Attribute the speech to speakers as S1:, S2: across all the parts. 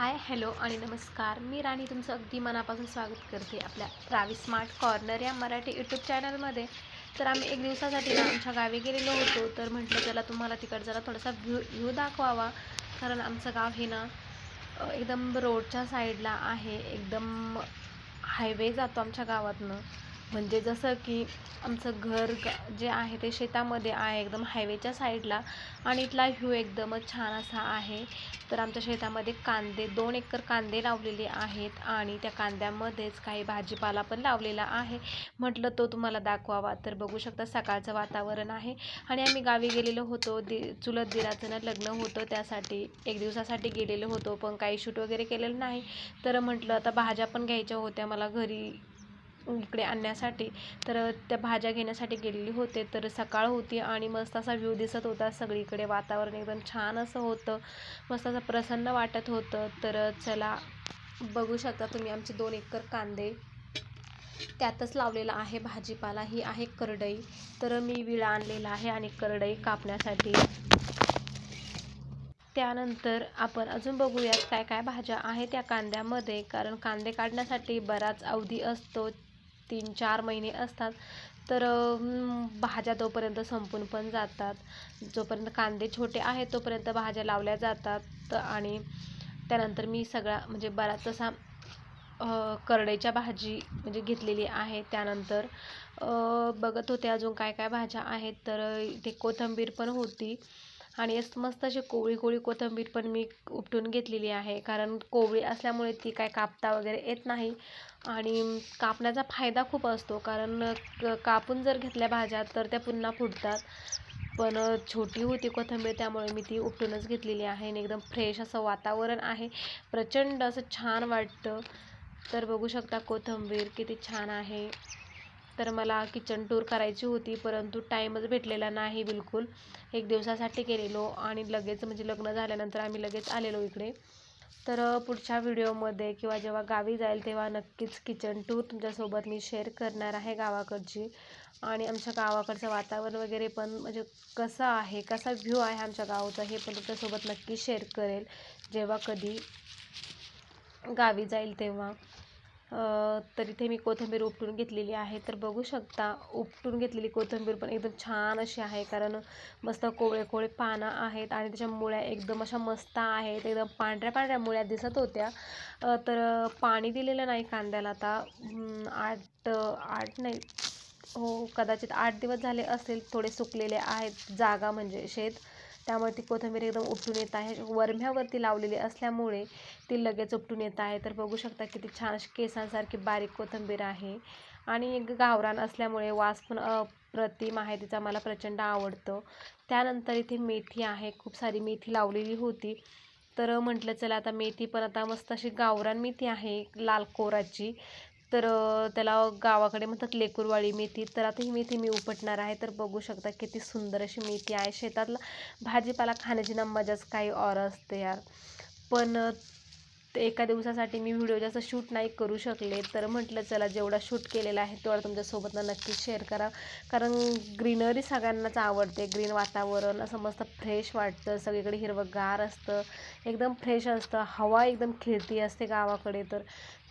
S1: Hi hello आणि नमस्कार. मी राणी तुमचं अगदी मनापासून स्वागत करते आपल्या रावी स्मार्ट कॉर्नर या मराठी यूट्यूब चॅनलमध्ये तर आम्ही एक दिवसासाठी ना आमच्या गावी गेलेलो होतो तर म्हटलं चला तुम्हाला तिकड जरा थोडासा व्ह्यू व्ह्यू दाखवावा. कारण आमचं गाव हे ना एकदम रोडच्या साईडला आहे. एकदम हायवे जातो आमच्या गावातनं. म्हणजे जसं की आमचं घर जे आहे ते शेतामध्ये आहे एकदम हायवेच्या साईडला आणि इथला व्ह्यू एकदमच छान असा आहे. तर आमच्या शेतामध्ये कांदे दोन एकर कांदे लावलेले आहेत आणि त्या कांद्यामध्येच काही भाजीपाला पण लावलेला आहे. म्हटलं तो तुम्हाला दाखवावा. तर बघू शकता सकाळचं वातावरण आहे. आणि आम्ही गावी गेलेलो होतो. दि चुलत दिराचं ना लग्न होतं. त्यासाठी एक दिवसासाठी गेलेलो होतो. पण काही शूट वगैरे केलेलं नाही. तर म्हटलं आता भाज्या पण घ्यायच्या होत्या. मला घरी इकडे आणण्यासाठी. तर त्या भाज्या घेण्यासाठी गेलेली होते. तर सकाळ होती आणि मस्त असा व्ह्यू दिसत होता. सगळीकडे वातावरण एकदम छान असं होतं. मस्त असं प्रसन्न वाटत होतं. तर चला बघू शकता तुम्ही आमचे दोन एकर कांदे. त्यातच लावलेला आहे भाजीपाला. ही आहे करडई. तर मी विळा आणलेला आहे आणि करडई कापण्यासाठी. त्यानंतर आपण अजून बघूयात काय काय भाज्या आहेत त्या कांद्यामध्ये. कारण कांदे काढण्यासाठी बराच अवधी असतो. तीन चार महिने असतात. तर भाज्या तोपर्यंत संपून पण जातात. जोपर्यंत कांदे छोटे आहेत तोपर्यंत भाज्या लावल्या जातात. आणि त्यानंतर मी सगळा म्हणजे बराच असा करडईच्या भाजी म्हणजे घेतलेली आहे. त्यानंतर बघत होते अजून काय काय भाज्या आहेत. तर इथे कोथिंबीर पण होती. आणि अस- मस्त अशी कोवळी कोवळी कोथिंबीर पण मी उपटून घेतलेली आहे. कारण कोवळी असल्यामुळे ती काय कापता वगैरे येत नाही. आणि कापण्याचा फायदा खूप असतो. कारण क- कापून जर घेतल्या भाज्या तर त्या पुन्हा फुटतात. पण छोटी होती कोथिंबीर त्यामुळे मी ती उपटूनच घेतलेली आहे. आणि एकदम फ्रेश असं वातावरण आहे. प्रचंड असं छान वाटतं. तर बघू शकता कोथिंबीर किती छान आहे. तर मला किचन टूर करायची होती परंतु टाईमच भेटलेला नाही बिलकुल. एक दिवसासाठी गेलेलो आणि लगेच म्हणजे लग्न झाल्यानंतर आम्ही लगेच आलेलो इकडे. तर पुढच्या व्हिडिओमध्ये किंवा जेव्हा गावी जाईल तेव्हा नक्कीच किचन टूर तुमच्यासोबत मी शेअर करणार आहे गावाकडची. आणि आमच्या गावाकडचं वातावरण वगैरे पण म्हणजे कसं आहे कसा व्ह्यू आहे आमच्या गावाचा हे पण तुमच्यासोबत नक्की शेअर करेल जेव्हा कधी गावी जाईल तेव्हा. तर इथे मी कोथिंबीर उपटून घेतलेली आहे. तर बघू शकता उपटून घेतलेली कोथिंबीर पण एकदम छान अशी आहे. कारण मस्त कोवळे कोवळे पानं आहेत आणि त्याच्या मुळ्या एकदम अशा मस्त आहेत. एकदम पांढऱ्या पांढऱ्या मुळ्या दिसत होत्या. तर पाणी दिलेलं नाही कांद्याला आता. आठ आठ नाही. हो कदाचित आठ दिवस झाले असेल थोडे सुकलेले आहेत जागा म्हणजे शेत. त्यामुळे ती कोथिंबीर एकदम उपटून येत आहे. वरम्यावरती लावलेली असल्यामुळे ती लगेच उपटून येत आहे. तर बघू शकता किती छान अशी केसांसारखी बारीक कोथिंबीर आहे. आणि एक गावरान असल्यामुळे वास पण अप्रतिम आहे तिचा मला प्रचंड आवडतं. त्यानंतर इथे मेथी आहे. खूप सारी मेथी लावलेली होती. तर म्हटलं चला आता मेथी पण आता मस्त अशी गावरान मेथी आहे लाल कोराची. तर त्याला गावाकडे म्हणतात लेकूरवाळी मेथी. तर आता ही मेथी मी उपटणार आहे. तर बघू शकता किती सुंदर अशी मेथी आहे. शेतातला भाजीपाला खाण्याची ना मजाच काही और असते यार. पण तर एका दिवसासाठी मी व्हिडिओ जास्त शूट नाही करू शकले. तर म्हटलं चला जेवढा शूट केलेला आहे तेवढा तुमच्यासोबत ना शेअर करा. कारण ग्रीनरी सगळ्यांनाच आवडते. ग्रीन वातावरण असं मस्त फ्रेश वाटतं. सगळीकडे हिरवंगार असतं. एकदम फ्रेश असतं. हवा एकदम खेळती असते गावाकडे. तर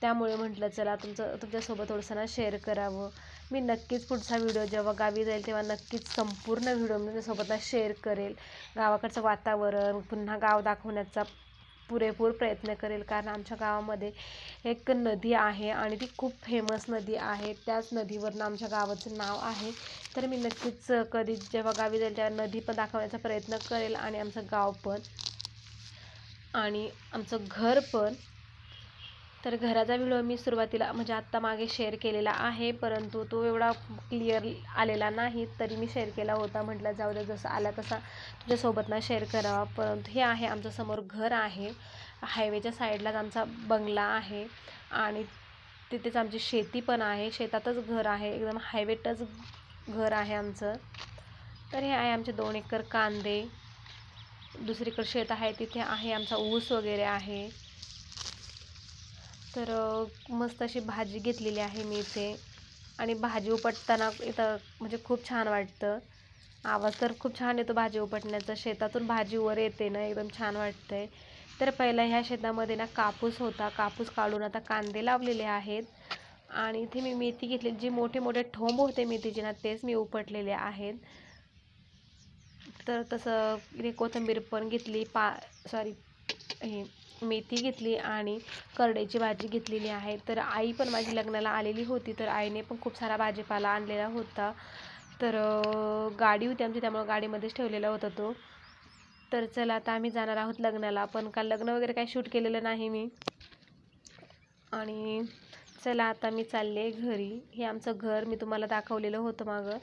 S1: त्यामुळे म्हटलं चला तुमचं तुमच्यासोबत थोडंसं ना शेअर करावं. मी नक्कीच पुढचा व्हिडिओ जेव्हा गावी जाईल तेव्हा नक्कीच संपूर्ण व्हिडिओ मी तुमच्यासोबत ना शेअर करेल. गावाकडचं वातावरण पुन्हा गाव दाखवण्याचा पुरेपूर प्रयत्न करेल. कारण आमच्या गावामध्ये एक नदी आहे आणि ती खूप फेमस नदी आहे. त्याच नदीवरनं आमच्या गावाचं नाव आहे. तर मी नक्कीच कधी जेव्हा गावी जाईल तेव्हा नदी पण दाखवण्याचा प्रयत्न करेल आणि आमचं गाव पण आणि आमचं घर पण तर घराचा व्हिडिओ मी सुरुवातीला म्हणजे आत्ता मागे शेअर केलेला आहे परंतु तो एवढा क्लिअर आलेला नाही तरी मी शेअर केला होता. म्हटलं जाऊ दे जसं आला तसा तुझ्यासोबत ना शेअर करावा. परंतु हे आहे आमचं समोर घर आहे. हायवेच्या साईडलाच आमचा बंगला आहे. आणि तिथेच आमची शेती पण आहे. शेतातच घर आहे. एकदम हायवे टच घर आहे आमचं. तर हे आहे आमचे दोन एकर कांदे. दुसरीकडे शेत आहे तिथे आहे आमचा ऊस वगैरे आहे. तर मस्त अशी भाजी घेतलेली आहे मी इथे. आणि भाजी उपटताना इथं म्हणजे खूप छान वाटतं. आवाज तर खूप छान येतो भाजी उपटण्याचा. शेतातून भाजी वर येते ना एकदम छान वाटतंय. तर पहिला ह्या शेतामध्ये ना कापूस होता. कापूस काढून आता कांदे लावलेले आहेत. आणि इथे मी मेथी घेतली जी मोठे मोठे ठोंब होते मेथीचे ना तेच मी उपटलेले आहेत. तर तसं इथे कोथिंबीर पण घेतली. पा सॉरी हे मेथी घेतली आणि करड्याची भाजी घेतलेली आहे. तर आई पण माझी लग्नाला आलेली होती तर आईने पण खूप सारा भाजीपाला आणलेला होता. तर गाडी होती आमची त्यामुळं गाडीमध्येच ठेवलेला होता तो. तर चला आता आम्ही जाणार आहोत लग्नाला पण काल लग्न वगैरे काही शूट केलेलं नाही मी. आणि चला आता मी चालले घरी. हे आमचं घर मी तुम्हाला दाखवलेलं होतं मागं.